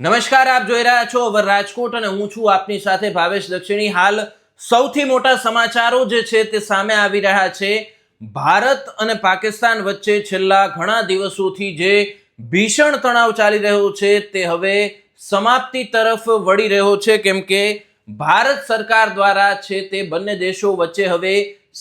નમસ્કાર, આપ જોઈ રહ્યા છો ઓવર રાજકોટ અને હું છું આપની સાથે ભાવેશ દક્ષિણી. હાલ સૌથી મોટા સમાચારો જે છે તે સામે આવી રહ્યા છે. ભારત અને પાકિસ્તાન વચ્ચે છેલ્લા ઘણા દિવસોથી જે ભીષણ તણાવ ચાલી રહ્યો છે તે હવે સમાપ્તિ તરફ વળી રહ્યો છે. કેમ કે ભારત સરકાર દ્વારા છે તે બંને દેશો વચ્ચે હવે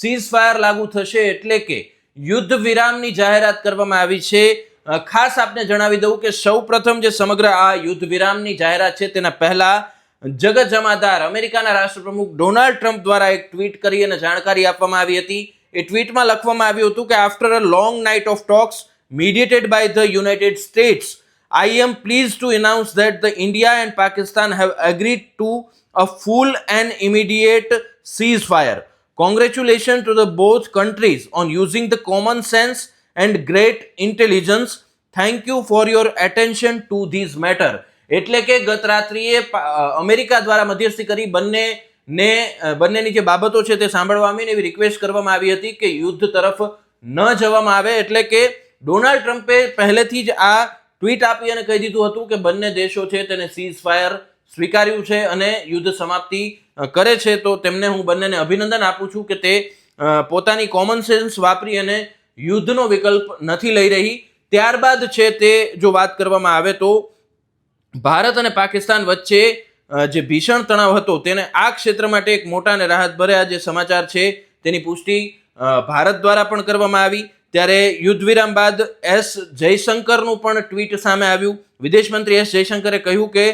સીઝ ફાયર લાગુ થશે એટલે કે યુદ્ધ વિરામની જાહેરાત કરવામાં આવી છે. ખાસ આપને જણાવી દઉં કે સૌ પ્રથમ જે સમગ્ર આ યુદ્ધ વિરામની જાહેરાત છે તેના પહેલા જગત જમાદાર અમેરિકાના રાષ્ટ્રપ્રમુખ ડોનાલ્ડ ટ્રમ્પ દ્વારા એક ટ્વીટ કરી અને જાણકારી આપવામાં આવી હતી એ ટ્વીટમાં લખવામાં આવ્યું હતું કે after a long night of talks mediated by the United States. I am pleased to announce that the India and Pakistan have agreed to a full and immediate ceasefire. Congratulations to the both countries on using the common sense and great intelligence, thank you for your attention to these matter. એટલે કે ગત રાત્રિએ America દ્વારા મધ્યસ્થી કરી બંને ને બંનેની જે બાબતો છે તે સાંભળવામાં આવીને એવી રિક્વેસ્ટ કરવામાં આવી હતી કે યુદ્ધ તરફ ન જવામાં આવે. એટલે કે ડોનાલ્ડ ટ્રમ્પે પહેલેથી જ આ ટ્વીટ આપી અને કહી દીધું હતું કે બંને દેશો છે તેને સીઝ ફાયર સ્વીકાર્યું છે અને યુદ્ધ સમાપ્તિ કરે છે. તો તેમને હું બંનેને અભિનંદન આપું છું કે તે પોતાની કોમન સેન્સ વાપરી અને યુદ્ધનો વિકલ્પ નથી લઈ રહી. ત્યારબાદ છે તે જો વાત કરવામાં આવે તો ભારત અને પાકિસ્તાન વચ્ચે જે ભીષણ તણાવ હતો તેને આ ક્ષેત્ર માટે એક મોટા અને રાહત ભર્યા જે સમાચાર છે તેની પુષ્ટિ ભારત દ્વારા પણ કરવામાં આવી. ત્યારે યુદ્ધ વિરામ બાદ એસ જયશંકરનું પણ ટ્વીટ સામે આવ્યું. વિદેશ મંત્રી એસ જયશંકરે કહ્યું કે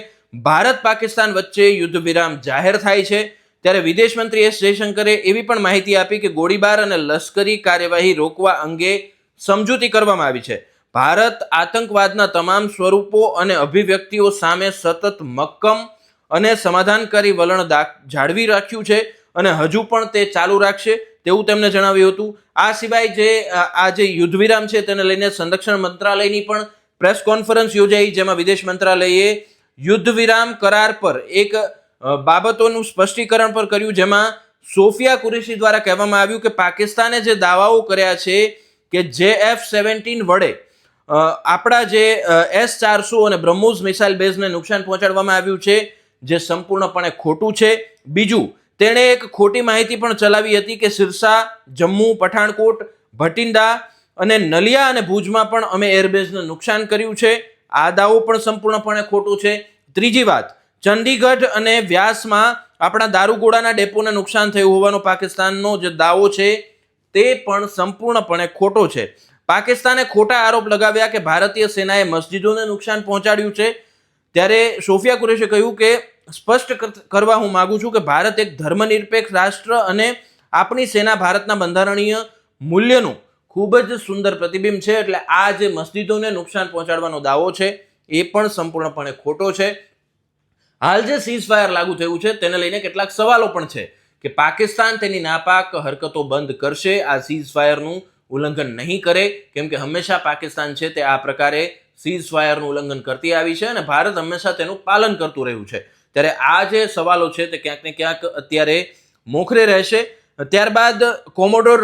ભારત પાકિસ્તાન વચ્ચે યુદ્ધ વિરામ જાહેર થાય છે. ત્યારે વિદેશ મંત્રી એસ જયશંકરે એવી પણ માહિતી આપી કે ગોળીબાર અને લશ્કરી કાર્યવાહી રોકવા અંગે સમજૂતી કરવામાં આવી છે. ભારત આતંકવાદના તમામ સ્વરૂપો અને અભિવ્યક્તિઓ સામે સતત મક્કમ અને સમાધાનકારી વલણ જાળવી રાખ્યું છે અને હજુ પણ તે ચાલુ રાખશે તેવું તેમણે જણાવ્યું હતું. આ સિવાય જે, આ જે યુદ્ધ વિરામ છે તેને લઈને સંરક્ષણ મંત્રાલયની પણ પ્રેસ કોન્ફરન્સ યોજાઈ, જેમાં વિદેશ મંત્રાલયે યુદ્ધ વિરામ કરાર પર એક બાબતોનું સ્પષ્ટીકરણ પણ કર્યું, જેમાં સોફિયા કુરેશી દ્વારા કહેવામાં આવ્યું કે પાકિસ્તાને જે દાવાઓ કર્યા છે કે જે એફ સેવન્ટીન વડે આપણા જે એસ ચારસો અને બ્રહ્મોઝ મિસાઇલ બેઝને નુકસાન પહોંચાડવામાં આવ્યું છે, જે સંપૂર્ણપણે ખોટું છે. બીજું, તેણે એક ખોટી માહિતી પણ ચલાવી હતી કે સિરસા, જમ્મુ, પઠાણકોટ, ભટિંડા અને નલિયા અને ભુજમાં પણ અમે એરબેઝને નુકસાન કર્યું છે. આ દાવો પણ સંપૂર્ણપણે ખોટું છે. ત્રીજી વાત ચંદીગઢ અને વ્યાસમાં આપણા દારૂગોળાના ડેપોને નુકસાન થયું હોવાનો પાકિસ્તાનનો જે દાવો છે, તે પણ સંપૂર્ણપણે ખોટો છે. પાકિસ્તાને ખોટા આરોપ લગાવ્યા કે ભારતીય સેનાએ મસ્જિદોને નુકસાન પહોંચાડ્યું છે. ત્યારે સોફિયા કુરેશે કહ્યું કે, સ્પષ્ટ કરવા હું માગું છું કે ભારત એક ધર્મનિરપેક્ષ રાષ્ટ્ર અને આપણી સેના ભારતના બંધારણીય મૂલ્યનું ખૂબ જ સુંદર પ્રતિબિંબ છે. એટલે આ જે મસ્જિદોને નુકસાન પહોંચાડવાનો દાવો છે, એ પણ સંપૂર્ણપણે ખોટો છે. હાલ જે સીઝ ફાયર લાગુ થયું છે, તેને લઈને કેટલાક સવાલો પણ છે કે પાકિસ્તાન તેની નાપાક હરકતો બંધ કરશે, આ સીઝ ફાયરનું ઉલ્લંઘન નહીં કરે, કેમ કે હંમેશા પાકિસ્તાન છે તે આ પ્રકારે સીઝ ફાયરનું ઉલ્લંઘન કરતી આવી છે અને ભારત હંમેશા તેનું પાલન કરતું રહ્યું છે. ત્યારે આ જે સવાલો છે તે ક્યાંક ને ક્યાંક અત્યારે મોખરે રહેશે. ત્યારબાદ કોમોડોર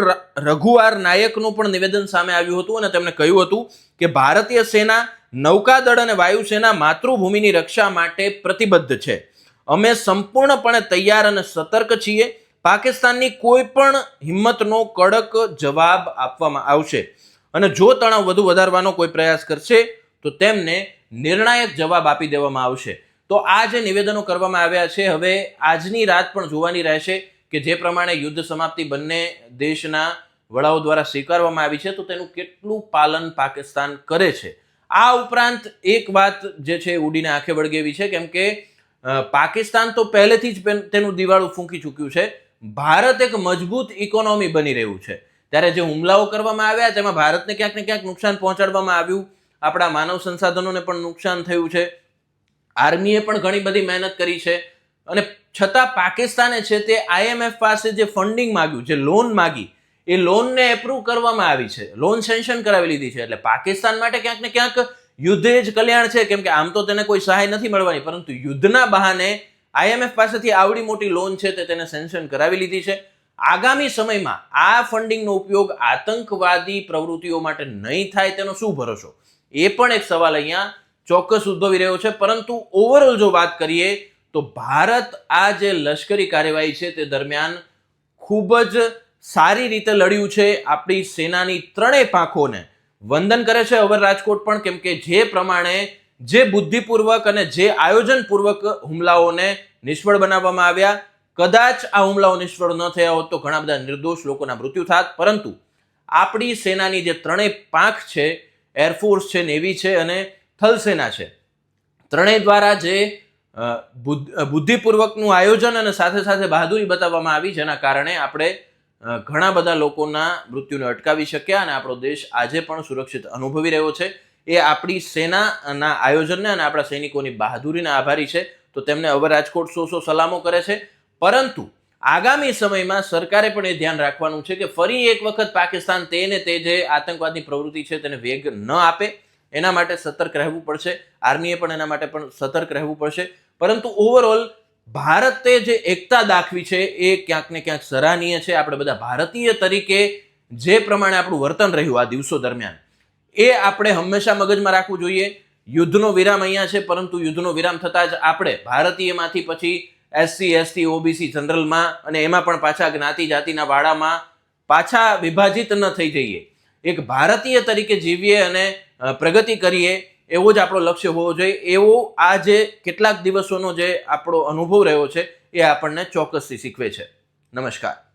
રઘુવાર નાયકનું પણ નિવેદન સામે આવ્યું હતું અને તેમણે કહ્યું હતું કે ભારતીય સેના નૌકાદળ અને વાયુસેના માતૃભૂમિની રક્ષા માટે પ્રતિબદ્ધ છે. અમે સંપૂર્ણપણે તૈયાર અને સતર્ક છીએ. પાકિસ્તાનની કોઈ પણ હિંમતનો કડક જવાબ આપવામાં આવશે. અને જો તણાવ વધુ વધારવાનો કોઈ પ્રયાસ કરશે, તો તેમને નિર્ણાયક જવાબ આપી દેવામાં આવશે. તો આ જે નિવેદનો કરવામાં આવ્યા છે, હવે આજની રાત પણ જોવાની રહેશે કે જે પ્રમાણે યુદ્ધ સમાપ્તિ બંને દેશના વડાઓ દ્વારા સ્વીકારવામાં આવી છે, તો તેનું કેટલું પાલન પાકિસ્તાન કરે છે. આ ઉપરાંત એક વાત જે છે ઉડીને આંખે વળગેવી છે, કેમ કે પાકિસ્તાન તો પહેલેથી જ તેનું દિવાળું ફૂંકી ચૂક્યું છે. ભારત એક મજબૂત ઇકોનોમી બની રહ્યું છે. ત્યારે જે હુમલાઓ કરવામાં આવ્યા તેમાં ભારતને ક્યાંક ને ક્યાંક નુકસાન પહોંચાડવામાં આવ્યું, આપણા માનવ સંસાધનોને પણ નુકસાન થયું છે. આર્મીએ પણ ઘણી બધી મહેનત કરી છે. અને છતાં પાકિસ્તાને છે તે આઈએમએફ પાસે જે ફંડિંગ માગ્યું, જે લોન માગી એ લોનને એપ્રુવ કરવામાં આવી છે. લોન સેન્શન કરાવી લીધી છે. એટલે પાકિસ્તાન માટે ક્યાંક ને ક્યાંક યુદ્ધે જ કલ્યાણ છે. કેમ કે આમ તો તેને કોઈ સહાય નથી મળવાની, પરંતુ યુદ્ધના બહાને આઈએમએફ પાસેથી આવડી મોટી લોન છે તે તેને સેન્શન કરાવી લીધી છે. આગામી સમયમાં આ ફંડિંગનો ઉપયોગ આતંકવાદી પ્રવૃત્તિઓ માટે નહીં થાય તેનો શું ભરોસો? એ પણ એક સવાલ અહીંયા ચોક્કસ ઉદ્ભવી રહ્યો છે. પરંતુ ઓવરઓલ જો વાત કરીએ, તો ભારત આ જે લશ્કરી કાર્યવાહી છે તે દરમિયાન ખૂબ જ સારી રીતે લડ્યું છે આપણી સેનાની ત્રણેય પાંખોને. વંદન કરે છે અવર રાજકોટ પણ, કેમ કે જે પ્રમાણે જે બુદ્ધિપૂર્વક અને જે આયોજનપૂર્વક હુમલાઓને નિષ્ફળ બનાવવામાં આવ્યા. કદાચ આ હુમલાઓ નિષ્ફળ ન થયા હોત તો ઘણા બધા નિર્દોષ લોકોના મૃત્યુ થાત. પરંતુ આપણી સેનાની જે ત્રણેય પાંખ છે એરફોર્સ છે, નેવી છે અને થલસેના છે, ત્રણેય દ્વારા જે બુદ્ધિપૂર્વકનું આયોજન અને સાથે સાથે બહાદુરી બતાવવામાં આવી, જેના કારણે આપણે ઘણા બધા લોકોના મૃત્યુને અટકાવી શક્યા અને આપણો દેશ આજે પણ સુરક્ષિત અનુભવી રહ્યો છે. એ આપણી સેનાના આયોજનને અને આપણા સૈનિકોની બહાદુરીના આભારી છે. તો તેમને હવે રાજકોટ સો સો સલામો કરે છે. પરંતુ આગામી સમયમાં સરકારે પણ એ ધ્યાન રાખવાનું છે કે ફરી એક વખત પાકિસ્તાન તેને તે જે આતંકવાદની પ્રવૃત્તિ છે તેને વેગ ન આપે. એના માટે સતર્ક રહેવું પડશે. આર્મીએ પણ એના માટે પણ સતર્ક રહેવું પડશે. પરંતુ ઓવરઓલ ભારતે જે એકતા દાખવી છે એ ક્યાંક ને ક્યાંક સરાહનીય છે. આપણે બધા ભારતીય તરીકે જે પ્રમાણે આપણું વર્તન રહ્યું આ દિવસો દરમિયાન, એ આપણે હંમેશા મગજમાં રાખવું જોઈએ. યુદ્ધનો વિરામ અહીંયા છે, પરંતુ યુદ્ધનો વિરામ થતાં જ આપણે ભારતીયમાંથી પછી એસસી એસટી ઓબીસી જનરલમાં અને એમાં પણ પાછા જ્ઞાતિ જાતિના વાડામાં પાછા વિભાજિત ન થઈ જઈએ. એક ભારતીય તરીકે જીવીએ અને પ્રગતિ કરીએ એવો જ આપણો લક્ષ્ય હોવો જોઈએ. એવો આ જે કેટલાક દિવસોનો જે આપણો અનુભવ રહ્યો છે, એ આપણને ચોક્કસથી શીખવે છે. નમસ્કાર.